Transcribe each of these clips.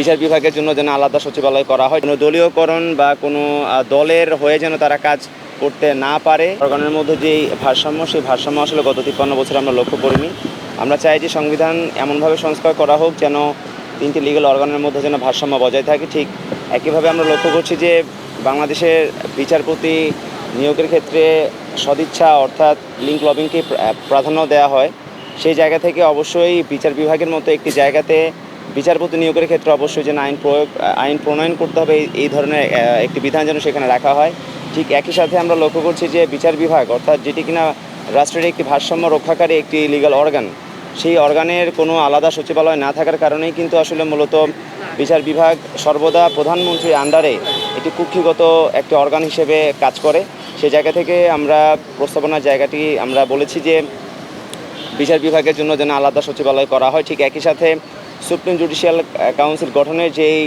বিচার বিভাগের জন্য যেন আলাদা সচিবালয় করা হয়, কোনো দলীয়করণ বা কোনো দলের হয়ে যেন তারা কাজ করতে না পারে। অর্গানের মধ্যে যেই ভারসাম্য, সেই ভারসাম্য আসলে গত তিপ্পান্ন বছর আমরা লক্ষ্য করিনি। আমরা চাই যে সংবিধান এমনভাবে সংস্কার করা হোক যেন তিনটি লিগ্যাল অর্গানের মধ্যে যেন ভারসাম্য বজায় থাকে। ঠিক একইভাবে আমরা লক্ষ্য করছি যে বাংলাদেশের বিচারপতি নিয়োগের ক্ষেত্রে সদিচ্ছা অর্থাৎ লিঙ্ক লবিংকে প্রাধান্য দেওয়া হয়। সেই জায়গা থেকে অবশ্যই বিচার বিভাগের মতো একটি জায়গাতে বিচারপতি নিয়োগের ক্ষেত্রে অবশ্যই যেন আইন প্রয়োগ, আইন প্রণয়ন করতে হবে, এই- ধরনের একটি বিধান যেন সেখানে রাখা হয়। ঠিক একই সাথে আমরা লক্ষ্য করছি যে বিচার বিভাগ, অর্থাৎ যেটি কিনা রাষ্ট্রের একটি ভারসাম্য রক্ষাকারী একটি লিগ্যাল অর্গান সেই অর্গানের কোনো আলাদা সচিবালয় না থাকার কারণেই কিন্তু আসলে মূলত বিচার বিভাগ সর্বদা প্রধানমন্ত্রীর আন্ডারে একটি কুক্ষিগত একটি অর্গান হিসেবে কাজ করে। সেই জায়গা থেকে আমরা প্রস্তাবনার জায়গাটি আমরা বলেছি যে বিচার বিভাগের জন্য যেন আলাদা সচিবালয় করা হয়। ঠিক একই সাথে সুপ্রিম জুডিশিয়াল কাউন্সিল গঠনের যেই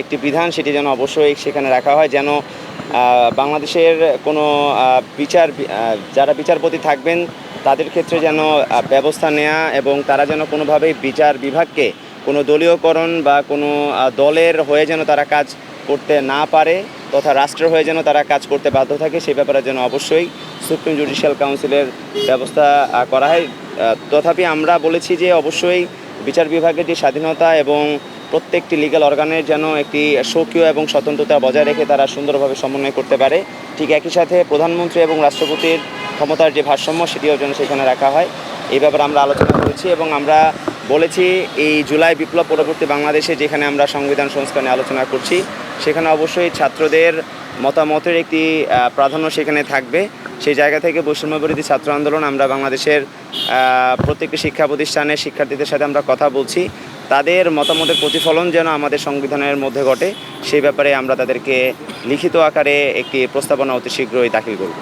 একটি বিধান সেটি যেন অবশ্যই সেখানে রাখা হয়, যেন বাংলাদেশের কোনো বিচার যারা বিচারপতি থাকবেন, তাদের ক্ষেত্রে যেন ব্যবস্থা নেওয়া এবং তারা যেন কোনোভাবেই বিচার বিভাগকে কোনো দলীয়করণ বা কোনো দলের হয়ে যেন তারা কাজ করতে না পারে তথা রাষ্ট্রের হয়ে যেন তারা কাজ করতে বাধ্য থাকে, সে ব্যাপারে যেন অবশ্যই সুপ্রিম জুডিশিয়াল কাউন্সিলের ব্যবস্থা করা হয়। তথাপি আমরা বলেছি যে অবশ্যই বিচার বিভাগের যে স্বাধীনতা এবং প্রত্যেকটি লিগ্যাল অর্গানের যেন একটি স্বকীয় এবং স্বতন্ত্রতা বজায় রেখে তারা সুন্দরভাবে সমন্বয় করতে পারে, ঠিক একই সাথে প্রধানমন্ত্রী এবং রাষ্ট্রপতির ক্ষমতার যে ভারসাম্য সেটিও যেন সেখানে রাখা হয়। এই ব্যাপারে আমরা আলোচনা করেছি এবং আমরা বলেছি, এই জুলাই বিপ্লব পরবর্তী বাংলাদেশে যেখানে আমরা সংবিধান সংস্কার নিয়ে আলোচনা করছি, সেখানে অবশ্যই ছাত্রদের মতামতের একটি প্রাধান্য সেখানে থাকবে। সেই জায়গা থেকে বৈষম্য বিরোধী ছাত্র আন্দোলন আমরা বাংলাদেশের প্রত্যেকটি শিক্ষা প্রতিষ্ঠানের শিক্ষার্থীদের সাথে আমরা কথা বলছি। তাদের মতামতের প্রতিফলন যেন আমাদের সংবিধানের মধ্যে ঘটে, সেই ব্যাপারে আমরা তাদেরকে লিখিত আকারে একটি প্রস্তাবনা অতি শীঘ্রই দাখিল করব।